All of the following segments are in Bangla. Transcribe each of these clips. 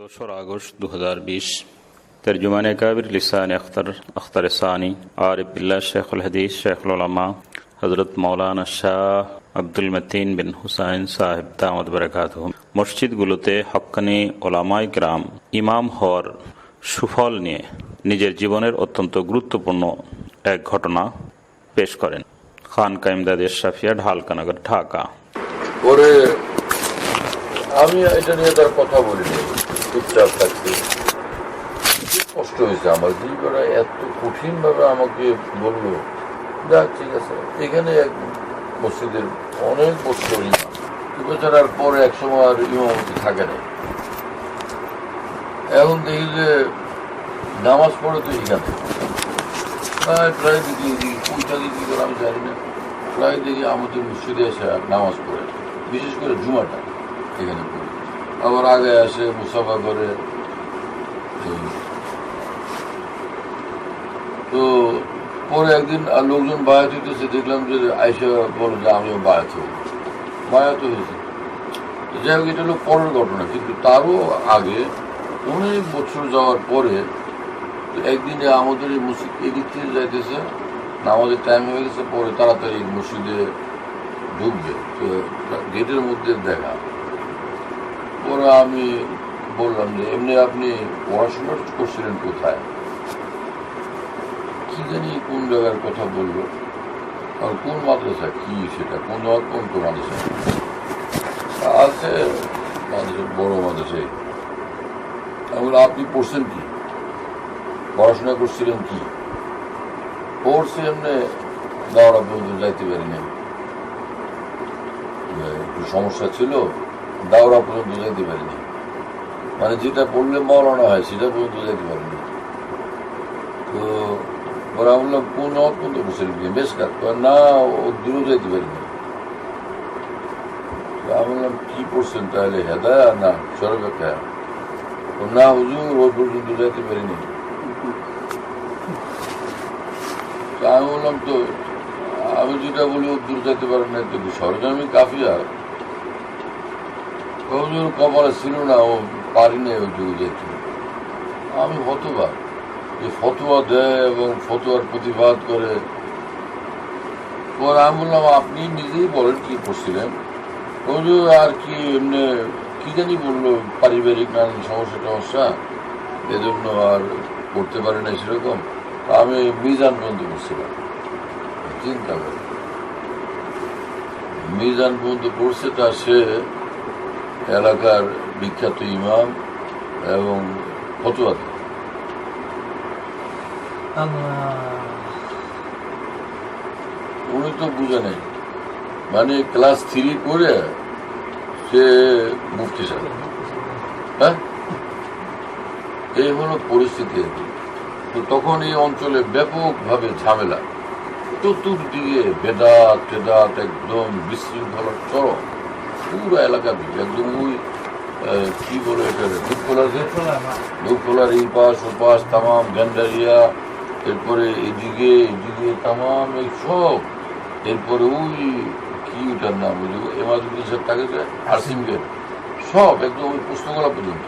দোসরা আগস্ট দু হাজার বিশ তর্জুমান কাবির লিসান আখতার আখতার সানি আরিফুল্লাহ শেখুল হদীস শেখুল হজরত মৌলানা শাহ আব্দুল মতিন বিন হুসাইন সাহেব তামদ বরকাত মসজিদগুলোতে হকানি ওলামাই গ্রাম ইমাম হওয়ার সুফল নিয়ে নিজের জীবনের অত্যন্ত গুরুত্বপূর্ণ এক ঘটনা পেশ করেন। খান কাইমদাদ সাফিয়া ঢালকানগর, ঢাকা। আমি এটা নিয়ে তার কথা বলিনি। চুপচাপ কষ্ট হয়েছে আমার? এত কঠিন ভাবে আমাকে বলল। যাক ঠিক আছে। এখানে এক মসজিদের অনেক বছর ইমাম। বেচারার পরে এক সময় আর ইমামতি থাকে না। এখন দেখি যে নামাজ পড়ে তো এখানে। প্রায় প্রায় দেখি দিকে করে আমি জানি না। প্রায় দেখি আমাদের মসজিদে এসে নামাজ পড়ে বিশেষ করে জুমাটা এখানে আবার আগে আসে মুসাফা করে তো পরে একদিন আর লোকজন বায়াত হইতেছে, দেখলাম যে আইসা বলে যে আমিও বায়াত হই। বায়াত হয়েছে যাই হোক, এটা হলো পরের ঘটনা, কিন্তু তারও আগে অনেক বছর যাওয়ার পরে তো একদিনে আমাদের এই মসজিদ এদিক থেকে যাইতেছে, নামাজের টাইম হয়ে গেছে, পরে তাড়াতাড়ি মসজিদে ঢুকবে। তো গেটের মধ্যে দেখা। পরে আমি বললাম যে, এমনি আপনি পড়াশোনা করছিলেন কোথায়? কি জানি কোন জায়গার কথা বলল। আর কোন মাদ্রাসা? কি সেটা? কোন জায়গার কোন কোন মাদ্রাসা? আছে মাদ্রাসা, বড় মাদ্রাসায় আমি আপনি পড়ছেন কি? পড়াশোনা করছিলেন কি? পড়ছি এমনি দাওয়ারা পর্যন্ত যাইতে পারিনি। একটু সমস্যা ছিল দাওরা পর্যন্ত যাইতে পারিনি। মানে যেটা পড়লে মরণা হয়, সেটা পর্যন্ত যাইতে পারিনি। তো ওরা বললাম কোন হক পর্যন্ত বসেন বেশ কাজ না, ও দূরেও যাইতে পারিনি। আমি বললাম, কি পড়ছেন তাহলে? হেদায়া না সরবেক্ষা না হুজুর ওই পর্যন্ত যাইতে পারিনি। আমি বললাম, তো আমি যেটা বলি, ও দূর যেতে পারেন না, তো সরজমি কাফিয়া? হুজুর কপালে ছিল না, ও পারি পারিনি ওই যুগে যেতে। আমি হতবাক যে ফতোয়া দেয় এবং ফতোয়ার প্রতিবাদ করে। আমি বললাম, আপনি নিজেই বলেন কি করছিলেন? হুজুর আর কি এমনি কি জানি বলল, পারিবারিক নানান সমস্যা টমস্যা, এজন্য আর করতে পারে না সেরকম। আমি মিজান পর্যন্ত করছিলাম। চিন্তা করে মিজান পর্যন্ত পড়ছে তা সে এলাকার বিখ্যাত ইমাম এবং ফতুয়া। দেয়। উনি তো বুঝে নেই। মানে ক্লাস থ্রি করে সে মুফতি সাহেব। হ্যাঁ? এই হলো পরিস্থিতি। তো তখন এই অঞ্চলে ব্যাপকভাবে ঝামেলা। চতুর্দিকে বেদাত টেদাত একদম বিশৃঙ্খলার চরম। পুরো এলাকা দিয়ে একদম ওই কি বলে এটা যে দুধখোলার এই পাশ, ও পাশ তামাম গ্যান্ডারিয়া, এরপরে এদিকে এদিকে তামাম এই সব, এরপরে ওই কি ওটার নাম, ওই এমাজুদ্দিন সাহেব থাকে আরসিম গেট, সব একদম ওই পুস্তকলা পর্যন্ত,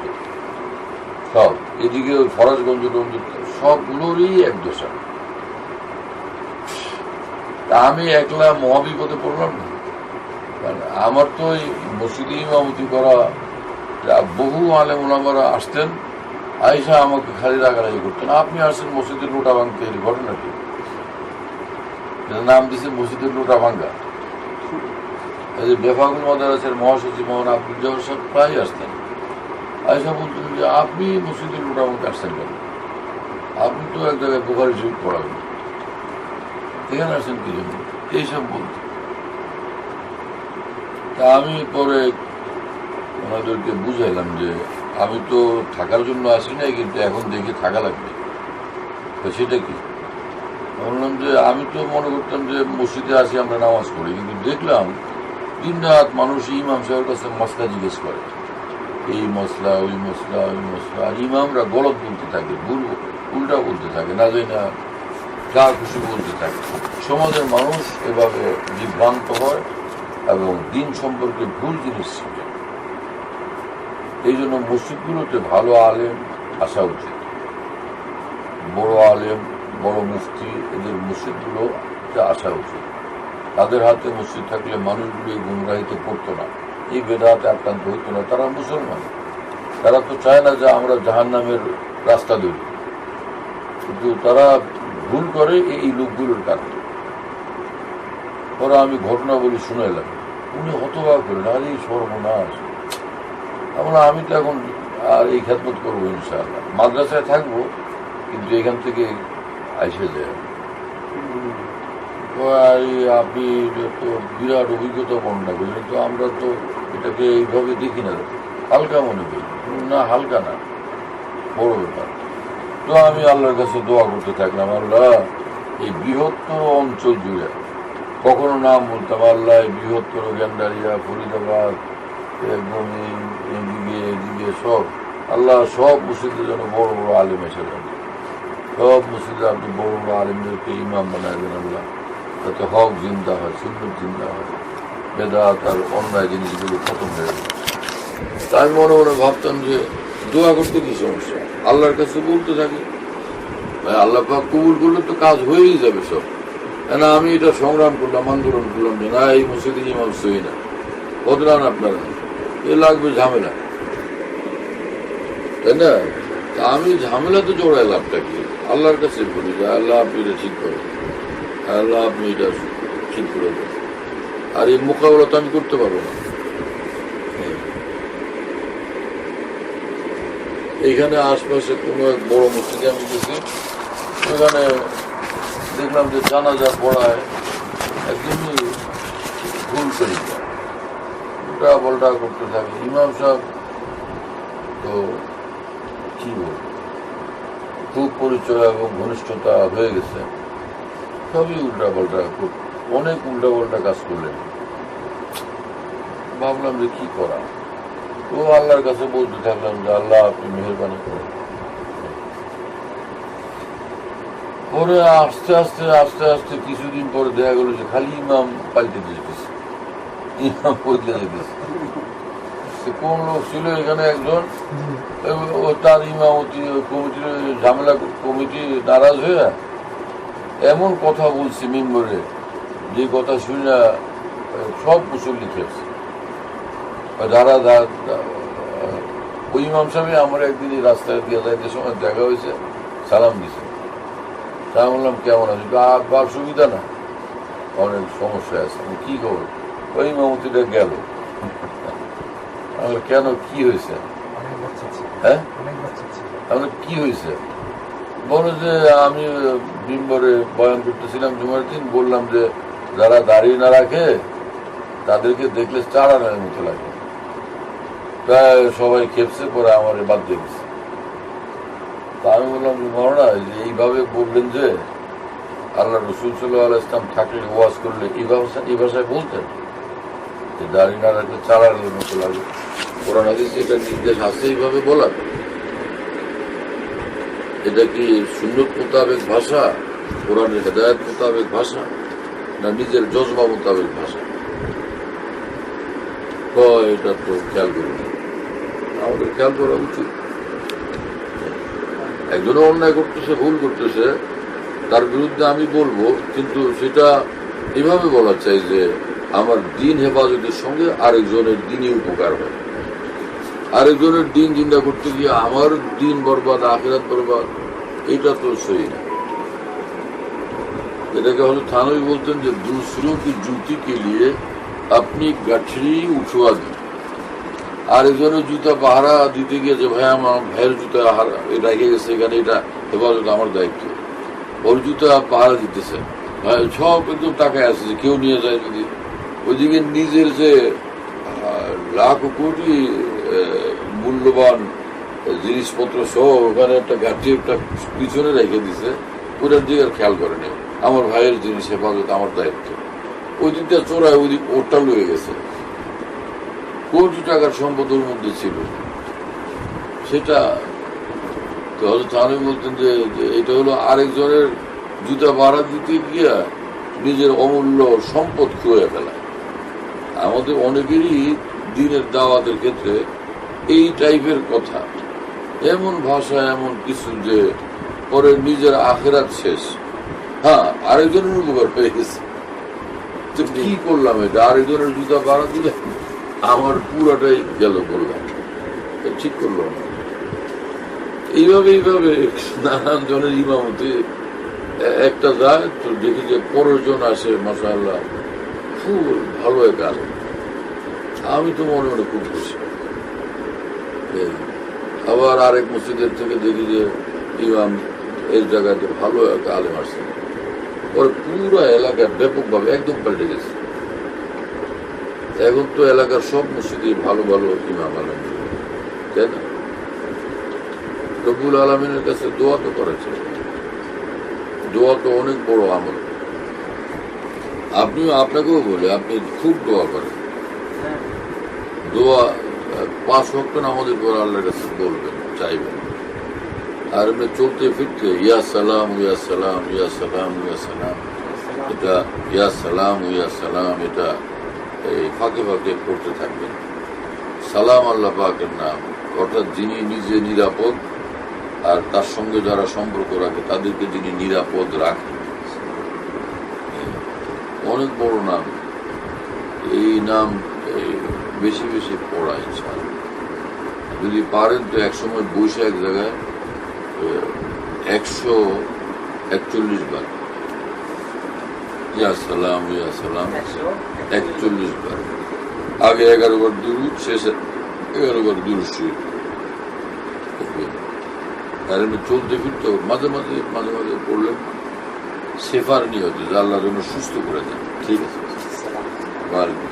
সব, এদিকে ওই ফরাজগঞ্জ টঞ্জ সবগুলোরই এক দশা। তা আমি একলা মহাবিপদে পড়লাম না। আমার তো ওই মসজিদে ইমামতি করা বহু আলেম ওলামারা আসতেন আয়সা আমাকে খালি রাগারাগি করতেন। আপনি আসছেন মসজিদের লোটা ভাঙতে এই ঘটনাটি নাম দিছে মসজিদের লোটা ভাঙ্গা। এই যে বেফাকুল মাদারাসের মহাসচিব মোহন আব্দুল জহর সাহেব প্রায় আসতেন। আয়সা বলতেন যে, আপনি মসজিদের লোটা ভাঙতে আসছেন কেন? আপনি তো এক জায়গায় বোখারি শরীফ পড়াবেন। এখানে আসেন কি জন্য? এইসব বলতে তা আমি পরে ওনাদেরকে বুঝাইলাম যে আমি তো থাকার জন্য আসি নাই, কিন্তু এখন দেখে থাকা লাগবে। সেটা কি? বললাম যে আমি তো মনে করতাম যে মসজিদে আসি, আমরা নামাজ পড়ি, কিন্তু দেখলাম দিন রাত মানুষ ইমাম সাহেবের কাছে মশলা জিজ্ঞেস করে। এই মশলা ওই মশলা ওই মশলা আর ইমামরা গলত বলতে থাকে, ভুল উল্টা বলতে থাকে, না যাই না, যা খুশি বলতে থাকে। সমাজের মানুষ এভাবে বিভ্রান্ত হয়। এবং দিন সম্পর্কে ভুল জিনিস শিখে এই জন্য মসজিদগুলোতে ভালো আলেম আসা উচিত। বড় আলেম, বড় মুফতি, এদের মসজিদগুলোতে আসা উচিত। তাদের হাতে মসজিদ থাকলে মানুষগুলো গুমরাহিতে পড়তো না। এই বেদাতে আক্রান্ত হতো না। তারা মুসলমান। তারা তো চায় না যে আমরা জাহান নামের রাস্তা ধরি। কিন্তু তারা ভুল করে এই লোকগুলোর কারণে। পরে আমি ঘটনা বলি শুনে এলাম। উনি হতবাক করেন আর সর্বনাশ। আমরা আমি তো এখন আর এই খেদমত করব ইনশাআল্লাহ। মাদ্রাসায় থাকব, কিন্তু এখান থেকে আইসে যায়। আপনি তো বিরাট অভিজ্ঞতা বর্ণনা করলেন, তো আমরা তো এটাকে এইভাবে দেখি না। হালকা মনে করি। না, হালকা না, বড় ব্যাপার। তো আমি আল্লাহর কাছে দোয়া করতে থাকলাম, আল্লাহ, এই বৃহত্তর অঞ্চল জুড়ে কখনো নাম আল্লাহ বৃহত্তর গ্যান্ডারিয়া, ফরিদাবাদ একদম এই- এইদিকে, এদিকে সব। আল্লাহ সব মসজিদের জন্য বড় বড় আলেম এসে যান সব মসজিদে আপনি বড় বড় আলেমদেরকে ইমাম বানায় দেন আল্লাহ। যাতে হক জিন্দা হয় সুন্দর জিন্দা হয়। বেদাত আর অন্যায় জিনিসগুলো খতম হয়ে যাবে তা আমি মনে মনে ভাবতাম যে দোয়া করতে কি সমস্যা? আল্লাহর কাছে বলতে থাকি। আল্লাহ কবুল করলে তো কাজ হয়েই যাবে সব। আমি এটা সংগ্রাম করলাম, আন্দোলন করলাম যে না, এই মসজিদে ইমাম সই না। বদলান আপনারা। এ লাগবে ঝামেলা। তাই না? আমি ঝামেলা তো জোড়াই লাভটা কি? আল্লাহর কাছে বলি যে, আল্লাহ আপনি এটা ঠিক করেন। আল্লাহ আপনি এটা ঠিক করে দেন। আর এই মোকাবিলা তো আমি করতে পারব না। এইখানে আশপাশে কোনো এক বড় মসজিদে আমি গেছি। সেখানে দেখলাম যে জানাজা পড়ায় একদমই ভুল তরিকা উল্টা পাল্টা করতে থাকে। ইমাম সাহেব তো কি বলব? খুব পরিচয় এবং ঘনিষ্ঠতা হয়ে গেছে। সবই উল্টা পাল্টা অনেক উল্টা পাল্টা কাজ করলেন। ভাবলাম যে কি করা? তো আল্লাহর কাছে বলতে থাকলাম যে, আল্লাহ আপনি মেহরবানি করেন। পরে আস্তে আস্তে আস্তে আস্তে কিছুদিন পরে দেখা গেল যে খালি ইমাম পাল্টে দিতেছে ইমাম বদলে যেতেছে কোন লোক ছিল এখানে একজন? ও- তার ইমামতি কমিটির ঝামেলা কমিটি নারাজ হয়ে এমন কথা বলছে মেম্বরে যে কথা শুনে সব মুসল্লি খেয়েছে। যারা ওই ইমাম সাহেব আমার একদিন রাস্তায় দিয়ে যাইতে সময় দেখা হয়েছে সালাম দিছে। তা বললাম কেমন আছে? বা সুবিধা না। অনেক সমস্যা আছে। আমি কি খবর ওই ইমামতিটা গেল। কেন কি হয়েছে? হ্যাঁ? কি হয়েছে? বলো যে আমি ডিম্বরে বয়ান করতেছিলাম জুমার দিন বললাম যে যারা দাড়ি না রাখে তাদেরকে দেখলে চাড়ানোর মতো লাগে। প্রায় সবাই খেপছে পরে আমার বাদ দিয়ে গেছে তা যে এইভাবে বললেন যে, আল্লাহ রসুল সাল্লাহ আল ইসলাম থাকলে ওয়াজ করলে এই ভাষা এই ভাষায় বলতেন। যে দাড়ি না রাখলে চাড়ানোর মতো লাগে কোরআন হাদিসে এটা নির্দেশ আছে এইভাবে বলার। এটা কি সুন্নত মোতাবেক ভাষা? কোরআনের হেদায়ত মোতাবেক ভাষা? না নিজের জজবা মোতাবেক ভাষা? এটা তো খেয়াল করি আমাদের খেয়াল করা উচিত। একজন অন্যায় করতেছে, ভুল করতেছে, তার বিরুদ্ধে আমি বলব, কিন্তু সেটা এভাবে বলা চাই যে আমার দিন হেফাজতের সঙ্গে আরেকজনের দিনই উপকার হয়। আরেকজনের দিন চিন্তা করতে গিয়ে আমার দিন বরবাদ, আখেরাত বরবাদ, এটা তো সই না। এটাকে হলো থানবি বলতেন যে দুসরো কি জুতি কে লিয়ে আপনি গাছড়ি উঠোয়া দিন। दी আরেকজনের জুতা পাহারা দিতে গিয়েছে ভাই আমার ভাইয়ের জুতা রেখে গেছে, এখানে এটা হেফাজত, আমার দায়িত্ব। ওর জুতা পাহারা দিতেছে। সব একদম টাকায় আসছে কেউ নিয়ে যায় যদি। ওইদিকে নিজের যে লাখ কোটি মূল্যবান জিনিসপত্র সহ ওখানে একটা গাঠি একটা পিছনে রেখে দিছে, ওটার দিকে আর খেয়াল করে নেই। আমার ভাইয়ের জিনিস হেফাজত, আমার দায়িত্ব। ওই দিকটা চোরায় ওই দিক ওটা লয়ে গেছে। কোটি টাকার সম্পদ ওর মধ্যে ছিল। সেটা তো আমি বলতেন যে এটা হলো আরেকজনের জুতা ভাড়া দিতে গিয়া নিজের অমূল্য সম্পদ খুঁয়ে ফেলা। আমাদের অনেকেরই দিনের দাওয়াতের ক্ষেত্রে এই টাইপের কথা। এমন ভাষা, এমন কিছু যে পরে নিজের আখেরাত শেষ। হ্যাঁ আরেকজনের উপকার হয়ে গেছে। তো কি করলাম এটা? আরেকজনের জুতা বাড়া দিলে আমার পুরাটাই গেল তো ঠিক করল না। এইভাবে এইভাবে নানান জনের ইমামতে। একটা যায়, তো দেখি যে পনেরো জন আসে মাসা আল্লাহ খুব ভালো এক আমি তো মনে মনে খুব খুশি। আবার আরেক মসজিদের থেকে দেখি যে ইমাম এই জায়গাতে ভালো এক আলেম আসছে। ওর পুরো এলাকা ব্যাপকভাবে একদম পাল্টে গেছে। এখন তো এলাকার সব মসজিদে ভালো ভালো ইমাম আলম তাই না? রবুল আলমিনের কাছে দোয়া তো করেছে। দোয়া তো অনেক বড় আমল। আপনিও আপনাকেও বলে, আপনি খুব দোয়া করেন। দোয়া, পাঁচ ভক্ত আমাদের পর আল্লাহর কাছে বলবেন, চাইবেন। আর এমনি চলতে ফিরতে, ইয়া সালাম ইয়া সালাম ইয়া সালাম ইয়া সালাম। এটা, ইয়া সালাম ইয়া সালাম, এটা এই ফাঁকে ফাঁকে পড়তে থাকবেন। সালাম আল্লাহ পাকের নাম। অর্থাৎ যিনি নিজে নিরাপদ, আর তার সঙ্গে যারা সম্পর্ক রাখে, তাদেরকে যিনি নিরাপদ রাখেন। অনেক বড় নাম। এই নাম বেশি বেশি পড়া ইনশাআল্লাহ যদি পারেন তো একসময় এক জায়গায় একশো একচল্লিশ বার। ইয়া সালাম ইয়া সালাম একচল্লিশ বার আগে এগারো বার দুরুদ শেষে এগারো বার দুরুদ শরীফ পড়বেন। আর এমনি চলতে ফিরতে মাঝে মাঝে মাঝে মাঝে পড়লেন সেফার নিয়ত যে আল্লাহ যেন সুস্থ করে দেন ঠিক আছে ওয়ালাইকুম আসসালাম।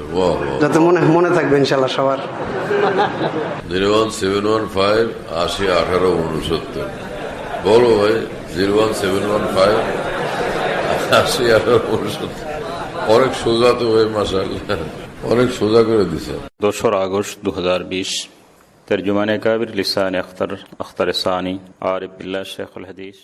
যাতে মনে মনে থাকবে ইনশাল্লাহ সবার। Zero one seven one five আশি আঠারো উনসত্তর। বলো ভাই zero one seven one five আশি আঠারো উনসত্তর। অনেক সোজা তো ভাই মাসাল অনেক সোজা করে দিছে। দোসরা আগস্ট দু হাজার বিশ তর্জুমান কাবির লিসান আখতার আখতার সানি আর বিল্লা শেখুল হাদিস।